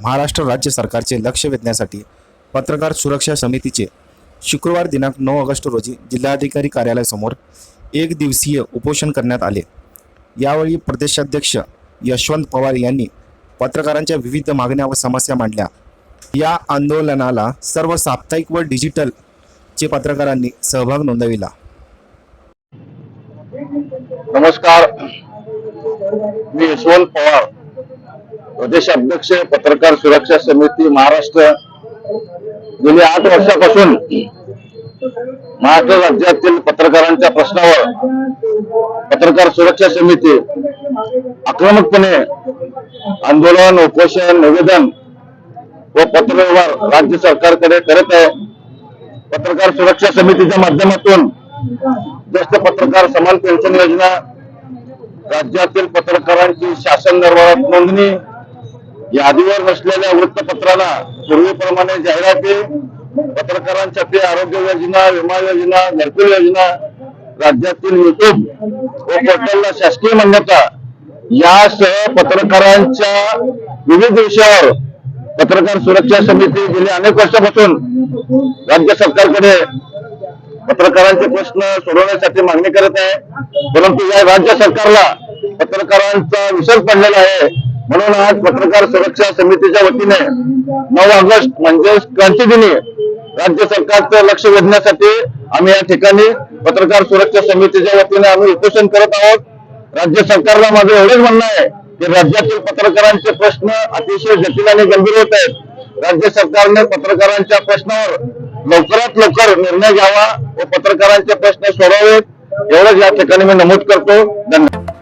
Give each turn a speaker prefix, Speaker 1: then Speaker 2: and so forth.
Speaker 1: महाराष्ट्र राज्य सरकारचे लक्ष वेधण्यासाठी पत्रकार सुरक्षा समितीचे शुक्रवार दिनांक नऊ ऑगस्ट रोजी जिल्हाधिकारी कार्यालयासमोर एक दिवसीय उपोषण करण्यात आले. यावेळी प्रदेशाध्यक्ष यशवंत पवार यांनी पत्रकारांच्या विविध मागण्या व समस्या मांडल्या. या आंदोलनाला सर्व साप्ताहिक व डिजिटलचे पत्रकारांनी सहभाग नोंदविला.
Speaker 2: नमस्कार. मी यशवंत पवार. प्रदेशाध्यक्ष पत्रकार सुरक्षा समिती महाराष्ट्र. गेली आठ वर्षापासून महाराष्ट्र राज्यातील पत्रकारांच्या प्रश्नावर पत्रकार सुरक्षा समिती आक्रमकपणे आंदोलन उपोषण निवेदन व पत्रव्यवहार राज्य सरकारकडे करत आहे. पत्रकार सुरक्षा समितीच्या माध्यमातून ज्येष्ठ पत्रकार समान पेन्शन योजना राज्यातील पत्रकारांची शासन दरबारात नोंदणी यादीवर नसलेल्या वृत्तपत्राला पूर्वीप्रमाणे जाहिराती पत्रकारांसाठी आरोग्य योजना विमा योजना घरकुल योजना राज्यातील युट्यूब व पोर्टलला शासकीय मान्यता यासह पत्रकारांच्या विविध विषयावर पत्रकार सुरक्षा समिती गेली अनेक वर्षापासून राज्य सरकारकडे पत्रकारांचे प्रश्न सोडवण्यासाठी मागणी करत आहे. परंतु या राज्य सरकारला पत्रकारांचा विसर पडलेला आहे. म्हणून आज पत्रकार सुरक्षा समितीच्या वतीने नऊ ऑगस्ट म्हणजेच क्रांती दिनी राज्य सरकारचं लक्ष वेधण्यासाठी आम्ही या ठिकाणी पत्रकार सुरक्षा समितीच्या वतीने आम्ही उपोषण करत आहोत. राज्य सरकारला माझं एवढंच म्हणणं आहे की राज्यातील पत्रकारांचे प्रश्न अतिशय जटिल आणि गंभीर होत आहेत. राज्य सरकारने पत्रकारांच्या प्रश्नावर लवकरात लवकर निर्णय घ्यावा व पत्रकारांचे प्रश्न सोडवावेत. एवढंच या ठिकाणी मी नमूद करतो. धन्यवाद.